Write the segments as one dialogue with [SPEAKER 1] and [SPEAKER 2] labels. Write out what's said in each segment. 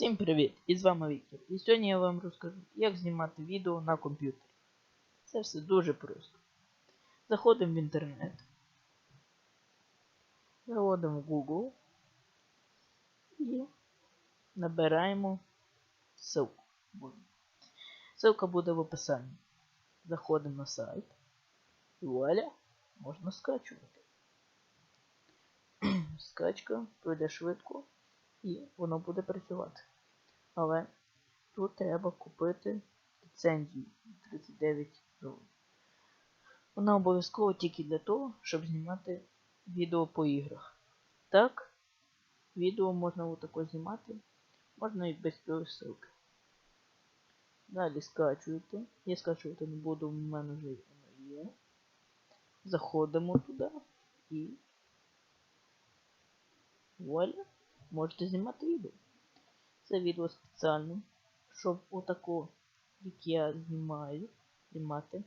[SPEAKER 1] Всім привіт! І з вами Віктор. І сьогодні я вам розкажу, як знімати відео на комп'ютері. Це все дуже просто. Заходимо в інтернет. Заводимо в Google і набираємо ссылку. Ссылка буде в описанні. Заходимо на сайт. І вуаля, можна скачувати. Скачка пройде швидко і воно буде працювати. Але тут треба купити ліцензію 39 доларів. Вона обов'язково тільки для того, щоб знімати відео по іграх. Так, відео можна отако знімати, можна і без ссылки. Далі скачуєте. Я скачувати не буду, в мене вже воно є. Заходимо туди і вуаля, можете знімати відео. Це відео спеціально, щоб отако, як я знімаю, знімати.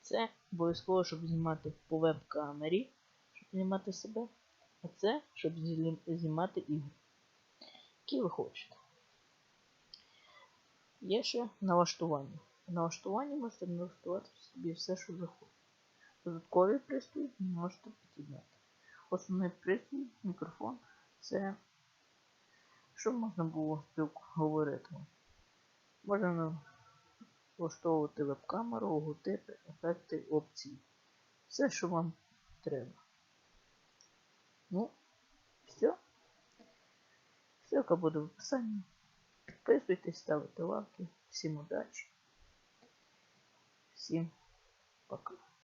[SPEAKER 1] Це обов'язково, щоб знімати по веб-камері, щоб знімати себе. А це, щоб знімати ігри. Які ви хочете. Є ще налаштування. В налаштуванні можете налаштувати собі все, що захочете. Додатковий пристрій можете під'єднати. Основний пристрій, це щоб можна було говорити. Можна влаштовувати веб-камеру, логотипи, ефекти, опції. Все, що вам треба. Ну, все. Ссылка буде в описанні. Підписуйтесь, ставте лайки. Всім удачі. Всім пока.